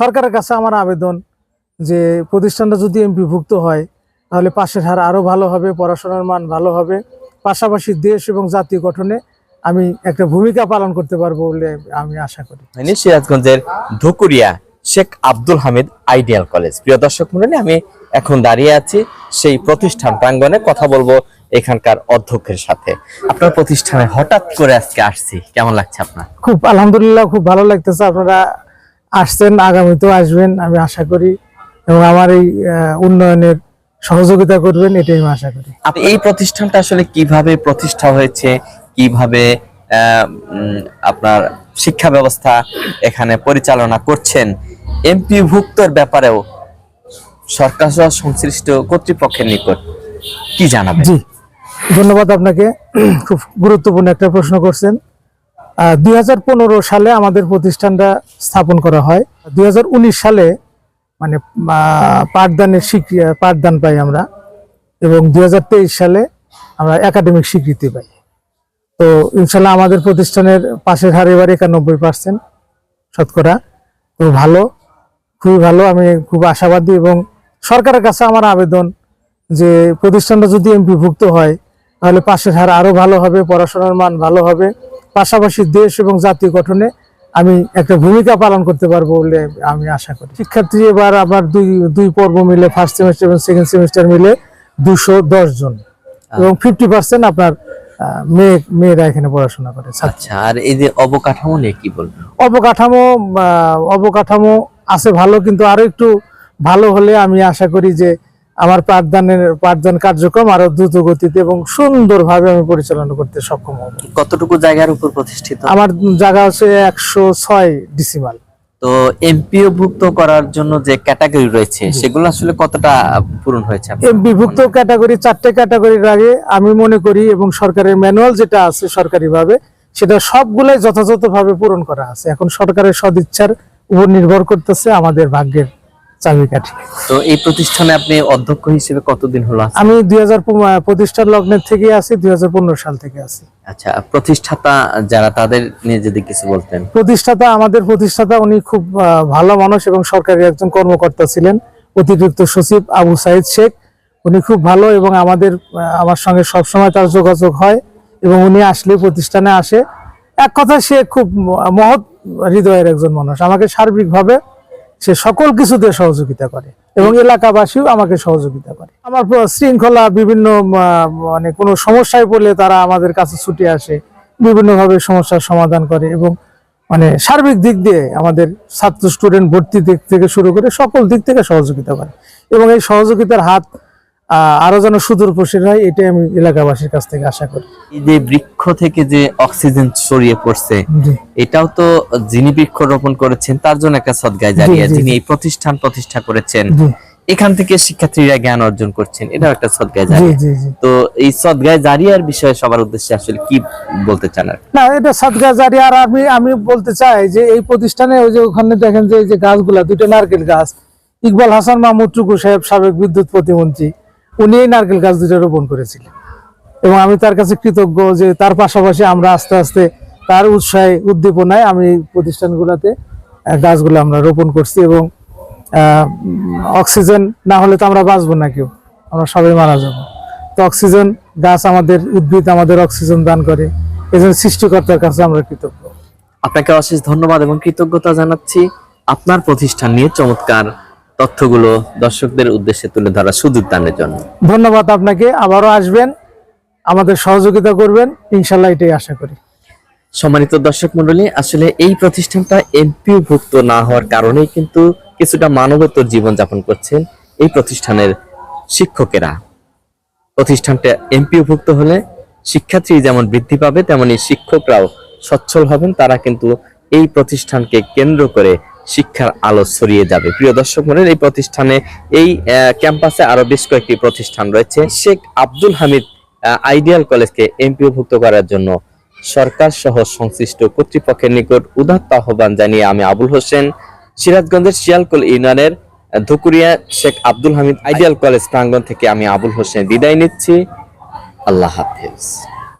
সরকারের কাছে আমার আবেদন যে প্রতিষ্ঠানটা যদি এমপিভুক্ত হয় তাহলে পাশের হার আরও ভালো হবে পড়াশোনার মান ভালো হবে। পাশাপাশি দেশ এবং জাতি গঠনে আমি একটা ভূমিকা পালন করতে পারব বলে আমি আশা করি। সিরাজগঞ্জের ধুকুরিয়া শেখ আব্দুল হামিদ আইডিয়াল কলেজ। প্রিয় দর্শক মন্ডলী আমি এখন দাঁড়িয়ে আছি সেই প্রতিষ্ঠান প্রাঙ্গনে কথা বলব এখানকার অধ্যক্ষের সাথে। আপনার প্রতিষ্ঠানে হঠাৎ করে আজকে আসছি কেমন লাগছে আপনার? খুব আলহামদুলিল্লাহ খুব ভালো লাগতেছে। আপনারা আসছেন আগামীতেও আসবেন আমি আশা করি। এবং আমার এই উন্নয়নের সহযোগিতা করবেন এটাই আমি আশা করি। আপনি এই প্রতিষ্ঠানটা আসলে কীভাবে প্রতিষ্ঠা হয়েছে? কীভাবে আপনার শিক্ষা ব্যবস্থা এখানে পরিচালনা করছেন? এমপি ভুক্তর ব্যাপারেও সরকার সহ সংশ্লিষ্ট কর্তৃপক্ষের নিকট কি জানাবেন? জি। ধন্যবাদ আপনাকে। খুব গুরুত্বপূর্ণ একটা প্রশ্ন করছেন। দুই হাজার পনেরো সালে আমাদের প্রতিষ্ঠানটা স্থাপন করা হয়। দুই হাজার উনিশ সালে মানে পাঠদানের স্বীকৃতি পাঠদান পাই আমরা এবং দু হাজার তেইশ সালে আমরা একাডেমিক স্বীকৃতি পাই। তো ইনশাল্লাহ আমাদের প্রতিষ্ঠানের পাশের হার এবার একানব্বই পার্সেন্ট শতকরা। তো ভালো, খুবই ভালো, আমি খুব আশাবাদী এবং সরকারের কাছে আমার আবেদন যে প্রতিষ্ঠানটা যদি এমপিভুক্ত হয়, তাহলে পাশের হার আরও ভালো হবে, পড়াশোনার মান ভালো হবে। পাশাপাশি দেশ এবং জাতি গঠনে আমি একটা ভূমিকা পালন করতে পারব বলে আমি আশা করি। শিক্ষার্থী এবার আমার দুই দুই পর্ব মিলে ফার্স্ট সেমিস্টার এবং সেকেন্ড সেমিস্টার মিলে দুশো দশ জন এবং ফিফটি পার্সেন্ট আপনার মেয়ে মেয়েরা এখানে পড়াশোনা করে আচ্ছা আর এই যে অবকাঠামো নিয়ে কি বলবেন? অবকাঠামো অবকাঠামো আছে ভালো কিন্তু আরও একটু ভালো হলে আমি আশা করি যে আমার পাঠদানের পাঠদান কার্যক্রম আরও দ্রুত গতিতে এবং সুন্দরভাবে আমি পরিচালনা করতে সক্ষম হব। কতটুকু জায়গার উপর প্রতিষ্ঠিত? আমার জায়গা হচ্ছে একশো ছয় ডিসিমাল তো এমপিও ভুক্ত করার জন্য যে ক্যাটাগরি রয়েছে সেগুলো আসলে কতটা পূরণ হয়েছে আপনার? এম বিভক্ত ক্যাটাগরি চারটে ক্যাটাগরির আগে আমি মনে করি এবং সরকারের ম্যানুয়াল যেটা আছে সরকারিভাবে সেটা সবগুলাই যথাযথভাবে পূরণ করা আছে। এখন সরকারের সদিচ্ছার উপর নির্ভর করতেছে আমাদের ভাগ্যের চাবিকাঠি তো এই প্রতিষ্ঠানে আপনি অধ্যক্ষ হিসেবে কতদিন হলো আমি দুই হাজার প্রতিষ্ঠার লগ্নের থেকে আছি দুই হাজার পনেরো সাল থেকে আছি। আচ্ছা প্রতিষ্ঠাতা যারা তাদের নিয়ে যদি কিছু বলতেন। প্রতিষ্ঠাতা আমাদের প্রতিষ্ঠাতা উনি খুব ভালো মানুষ এবং সরকারি একজন কর্মকর্তা ছিলেন অতিরিক্ত সচিব আবু সাইদ শেখ। উনি খুব ভালো এবং আমাদের আমার সঙ্গে সবসময় তার যোগাযোগ হয় এবং উনি আসলে প্রতিষ্ঠানে আসে। এক কথা সে খুব মহৎ হৃদয়ের একজন মানুষ। আমাকে সার্বিকভাবে সে সকল কিছুতে সহযোগিতা করে এবং এলাকাবাসীও আমাকে সহযোগিতা করে। আমার শৃঙ্খলা বিভিন্ন মানে কোনো সমস্যায় পড়লে তারা আমাদের কাছে ছুটে আসে, বিভিন্নভাবে সমস্যার সমাধান করে এবং মানে সার্বিক দিক দিয়ে আমাদের ছাত্র স্টুডেন্ট ভর্তি দিক থেকে শুরু করে সকল দিক থেকে সহযোগিতা করে এবং এই সহযোগিতার হাত আরও যেন সুদূর প্রসারী হয় এটাই আমি এলাকাবাসীর কাছ থেকে আশা করি। এই যে বৃক্ষ থেকে যে অক্সিজেন ছড়িয়ে পড়ছে এটাও তো যিনি বৃক্ষ রোপণ করেছেন তার জন্য একটা সদগায় জারিয়া। যিনি এই প্রতিষ্ঠান প্রতিষ্ঠা করেছেন এখান থেকে শিক্ষার্থীরা জ্ঞান অর্জন করছেন এটাও একটা সদগায় জারিয়া তো এই সদগায় জারিয়ার বিষয়ে সবার উদ্দেশ্যে আসলে কি বলতে চান আর না এটা সাদগা জারি আর আমি আমি বলতে চাই যে এই প্রতিষ্ঠানে ওই যে ওখানে দেখেন যে এই যে গাছগুলা দুটো নারকেল গাছ ইকবাল হাসান মাহমুদ টুকু সাহেব সাবেক বিদ্যুৎ প্রতিমন্ত্রী। উনি এই নারকেল গাছ দুটো রোপণ করেছিলেন এবং আমি তার কাছে কৃতজ্ঞ যে তার পাশাপাশি আমরা আস্তে আস্তে তার উৎসাহে, উদ্দীপনায় আমি প্রতিষ্ঠানগুলোতে গাছগুলো আমরা রোপণ করছি এবং অক্সিজেন না হলে তো আমরা বাঁচবো না কেউ, আমরা সবাই মারা যাব। তো অক্সিজেন গাছ আমাদের উদ্ভিদ, আমাদের অক্সিজেন দান করে, এজন্য সৃষ্টিকর্তার কাছে আমরা কৃতজ্ঞ। আপনাকে অশেষ ধন্যবাদ এবং কৃতজ্ঞতা জানাচ্ছি। আপনার প্রতিষ্ঠান নিয়ে চমৎকার তথ্যগুলো দর্শকদের উদ্দেশ্যে তুলে ধরার সুযোগ দানের জন্য। ধন্যবাদ আপনাকে। আবারও আসবেন আমাদের সহযোগিতা করবেন ইনশাল্লাহ এটাই আশা করি। সম্মানিত দর্শক মন্ডলী আসলে এই প্রতিষ্ঠানটা এমপিও ভুক্ত না হওয়ার কারণেই কিন্তু কিছুটা মানবতর জীবন যাপন করছেন এই প্রতিষ্ঠানের শিক্ষকেরা। প্রতিষ্ঠানটা এমপিও ভুক্ত হলে শিক্ষার্থী যেমন বৃদ্ধি পাবে তেমনি শিক্ষকরাও সচ্ছল হবেন। তারা কিন্তু এই প্রতিষ্ঠানকে কেন্দ্র করে শিক্ষার আলো ছড়িয়ে যাবে। প্রিয় দর্শক মন্ডলী এই প্রতিষ্ঠানে, এই ক্যাম্পাসে আরও বেশ কয়েকটি প্রতিষ্ঠান রয়েছে। শেখ আব্দুল হামিদ আইডিয়াল কলেজকে এমপিও ভুক্ত করার জন্য সরকার সহ সংশ্লিষ্ট কর্তৃপক্ষের নিকট উদাত্ত আহ্বান জানিয়ে আমি আবুল হোসেন, সিরাজগঞ্জের শিয়ালকোল ইউনিয়নের ধুকুরিয়া শেখ আব্দুল হামিদ আইডিয়াল কলেজ প্রাঙ্গণ থেকে আমি আবুল হোসেন বিদায় নিচ্ছি। আল্লাহ হাফেজ।